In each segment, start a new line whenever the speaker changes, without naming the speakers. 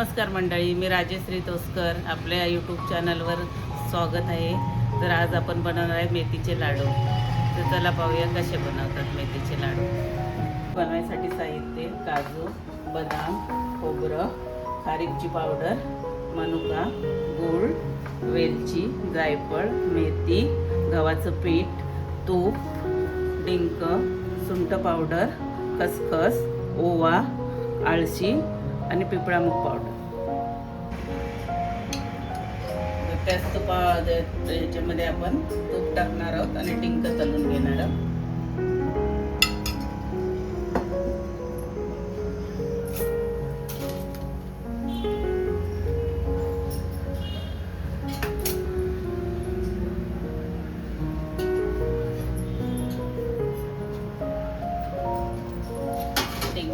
नमस्कार मंडळी मी राजेश्री तोसकर. आपल्या यूट्यूब चॅनलवर स्वागत आहे. तर आज आपण बनवणार आहे मेथीचे लाडू. तर चला पाहूया कसे बनवतात मेथीचे लाडू. बनवायसाठी साहित्य काजू बदाम खोबरं खारीकची पावडर मनुका गूळ वेलची जायफळ मेथी गव्हाचं पीठ तूप डिंक सुंट पावडर खसखस ओवा आळशी आणि पिपळामुग पावडर त्याच तुपा याच्यामध्ये आपण तूप टाकणार आहोत आणि टिंक तलून घेणार आहोत.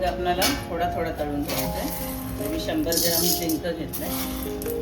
आपणाला आपल्याला थोडा थोडा तळून घ्यायचा आहे. मी शंभर ग्राम डिंक घेतलं आहे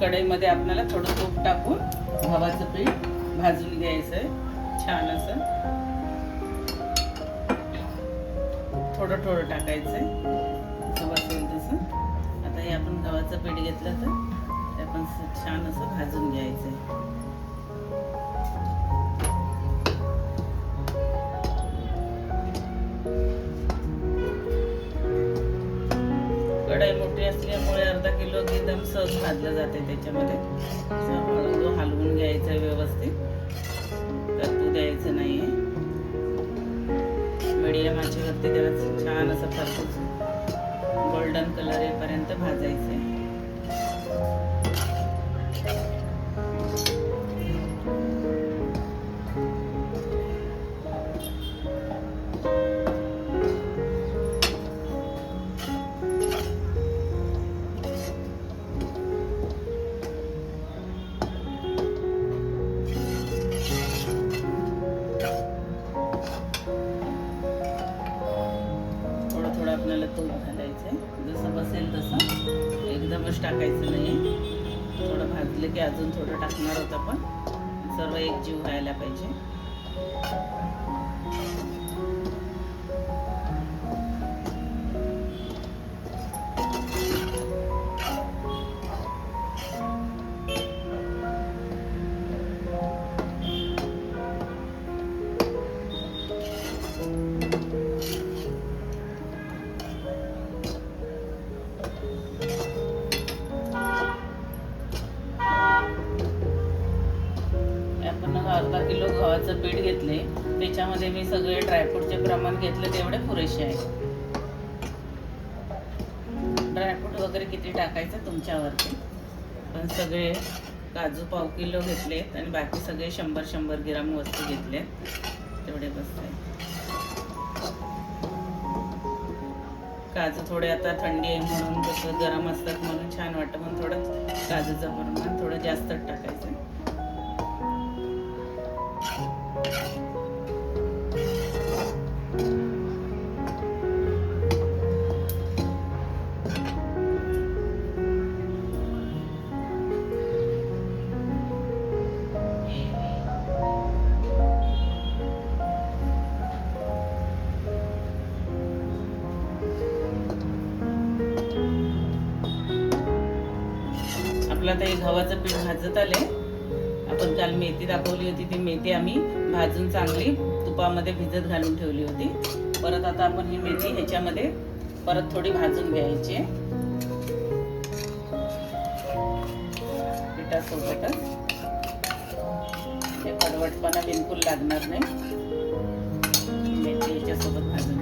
कढईमध्ये आपल्याला थोडं तूप टाकून गव्हाचं पीठ भाजून घ्यायचं आहे छान असं. थोडं थोडं टाकायचं आहे जसं बसेल तसं. आता हे आपण गव्हाचं पीठ घेतलं तर ते आपण छान असं भाजून घ्यायचं आहे कढई मोठी असल्यामुळे एकदम सहज भाजलं जाते त्याच्यामध्ये. असं हळूहळू हलवून घ्यायचं व्यवस्थित करतू द्यायचं नाहीये. मीडियम आचेवरती त्याला छान असं खरपूस गोल्डन कलर येईपर्यंत भाजायचं आहे पाहिजे. घेतले. त्याच्यामध्ये मी सगळे ड्रायफ्रूटचे प्रमाण घेतले तेवढे पुरेसे आहे ड्रायफ्रूट वगैरे किती टाकायचं तुमच्यावरती? पण सगळे काजू पाव किलो घेतलेत आणि बाकी सगळे शंभर शंभर ग्राम वस्तू घेतले. तेवढे बसते काजू थोडे आता थंडी आहे म्हणून कसं गरम असतात म्हणून छान वाटतं म्हणून थोडं काजूचं प्रमाण थोडं जास्तच टाकायचं. आता हे गव्हाचं पीठ भाजत आले. आपण काल मेथी दाखवली होती ती मेथी आम्ही भाजून चांगली तुपामध्ये भिजत घालून ठेवली होती. परत आता आपण ही मेथी ह्याच्यामध्ये परत थोडी भाजून घ्यायची आहे. पिठासोबतच. हे कडवटपणा बिलकुल लागणार नाही. मेथी ह्याच्यासोबत भाजून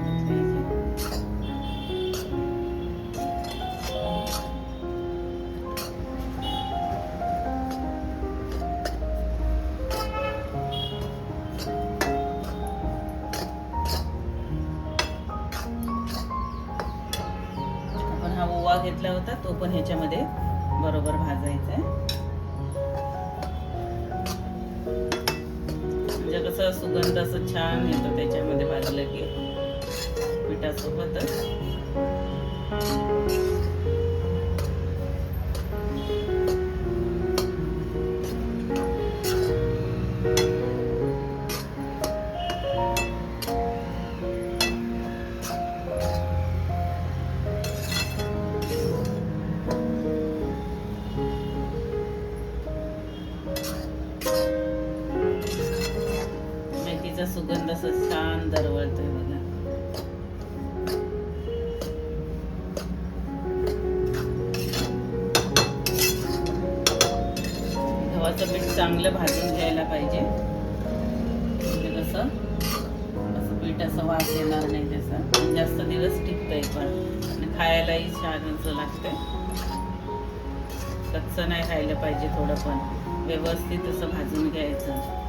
हा ओवा घेतला होता तो पण ह्याच्यामध्ये बरोबर भाजायचा आहे म्हणजे कसं सुगंध असं छान येतो त्याच्यामध्ये भाजलं की पिठासोबतच. चांगलं भाजून घ्यायला पाहिजे. म्हणजे कसं असं पीठ असं वास येणार नाही त्याचा. जास्त दिवस टिकतंय पण. आणि खायलाही छान असं लागतंय. कच्चं नाही खायला पाहिजे थोडं पण. व्यवस्थित असं भाजून घ्यायचं.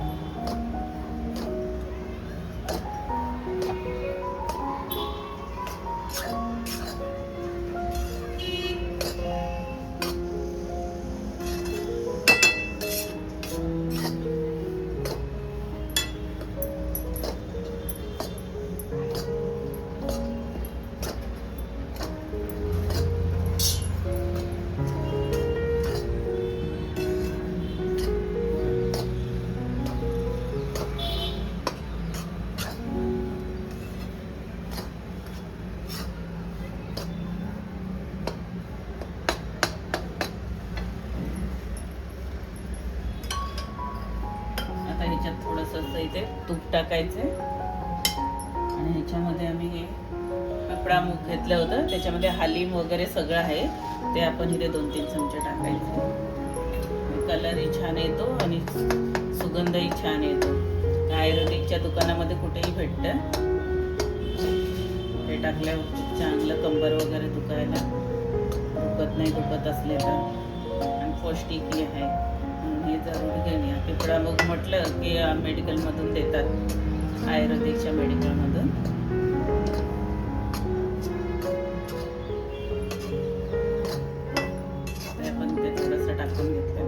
टाकायचे. आणि ह्याच्यामध्ये आम्ही हे पिपळा मूग घेतलं होतं. त्याच्यामध्ये हालीम वगैरे सगळं आहे. ते आपण इथे दोन तीन चमचे टाकायचे. कलरही छान येतो आणि सुगंधही छान येतो. आयुर्वेदिकच्या दुकानामध्ये कुठेही भेटतं. हे टाकल्यावर चांगलं कंबर वगैरे दुखायला. दुखत नाही दुखत असले तर. आणि पौष्टिकही आहे. जरूर घेऊन या पिपळा मग म्हटलं की मेडिकलमधून देतात. आयुर्वेदिकच्या मेडिकलमधून आपण ते थोडंसं टाकून घेतलं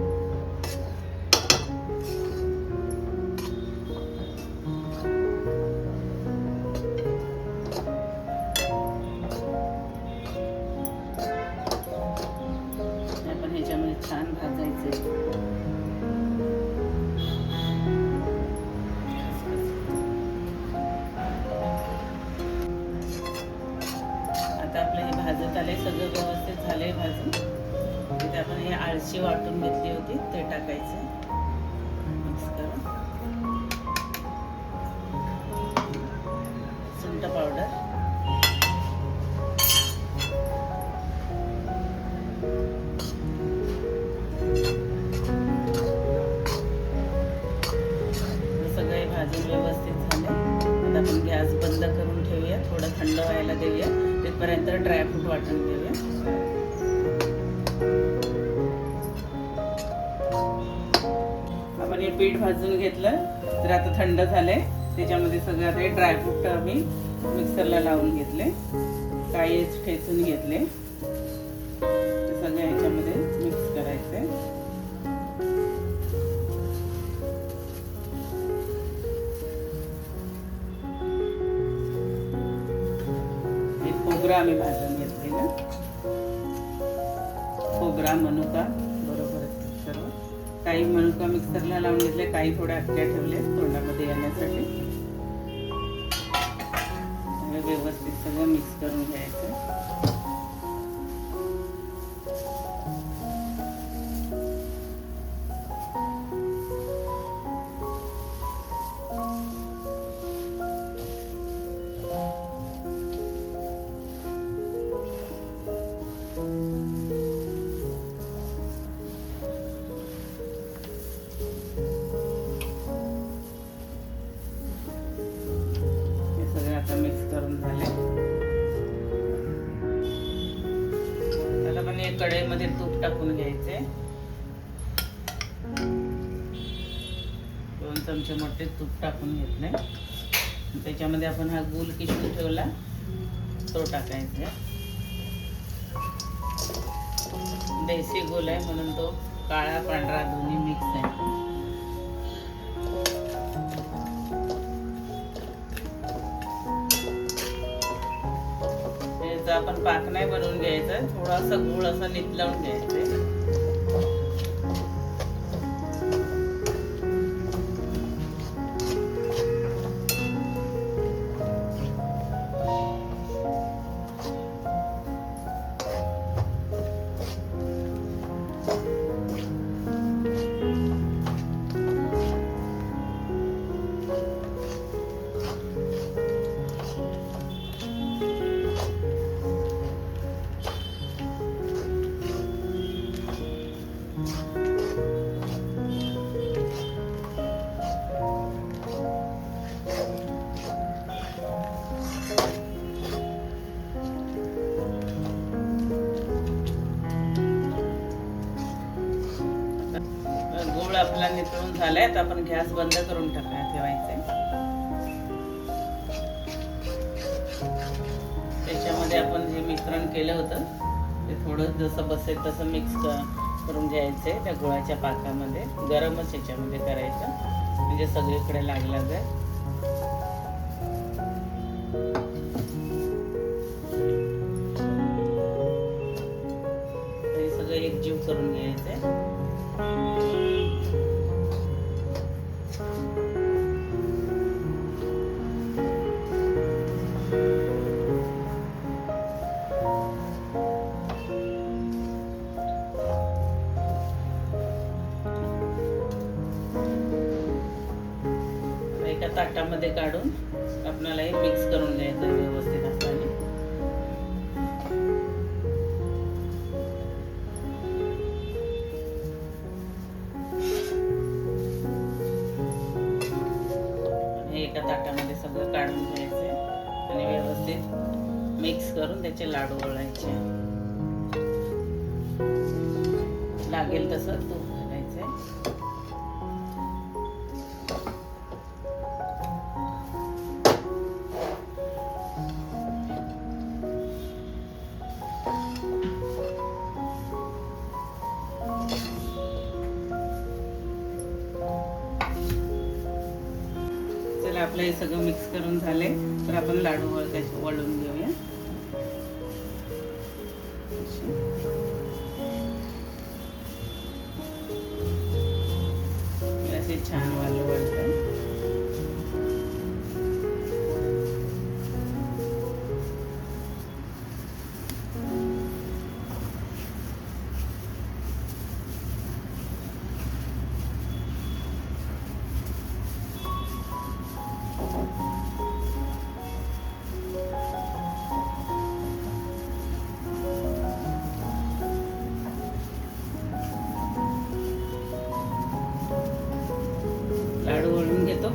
आपण वाटून घेतली होती ते टाकायचं. मिक्स करून हे पीठ भाजून घेतलं तर आता थंड झालंय. त्याच्यामध्ये सगळं आता हे ड्रायफ्रूट आम्ही मिक्सरला लावून घेतले. काही ठेचून घेतले. सगळं ह्याच्यामध्ये मिक्स करायचंय. हे खोबरं आम्ही भाजून मनुका मिक्सरला लावून घेतले काही थोड्या अटक्या ठेवले तोंडामध्ये येण्यासाठी. व्यवस्थित सगळं मिक्स करून घ्यायचं. कढईमध्ये तूप टाकून घ्यायचे. दोन चमचे मोठे तूप टाकून घेतले. त्याच्यामध्ये आपण हा गुल किसून ठेवला. तो टाकायचा. देसी गुल आहे म्हणून तो काळा पांढरा दोन्ही मिक्स आहे. आपण पाक नाही बनवून घ्यायचं. थोडासा गुळ असं नितलावून घ्यायचं. झालाय तर आपण गॅस बंद करून टाकाय ठेवायचे. त्याच्यामध्ये आपण जे मिश्रण केलं होतं ते थोडं जसं बसेल तसं मिक्स करून घ्यायचंय त्या गुळाच्या पाकामध्ये गरमच याच्यामध्ये करायचं. म्हणजे सगळीकडे लागला जाईल एका काढून आपणाला हे मिक्स करून घ्यायचं आहे व्यवस्थित हाताने. हे एका ताटामध्ये सगळं काढून घ्यायचं आणि व्यवस्थित मिक्स करून त्याचे लाडू वळायचे लागेल तसं तूप घालायचं झाले. तर आपण लाडू वळून घेऊया.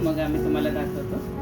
मग आम्ही तुम्हाला दाखवतो.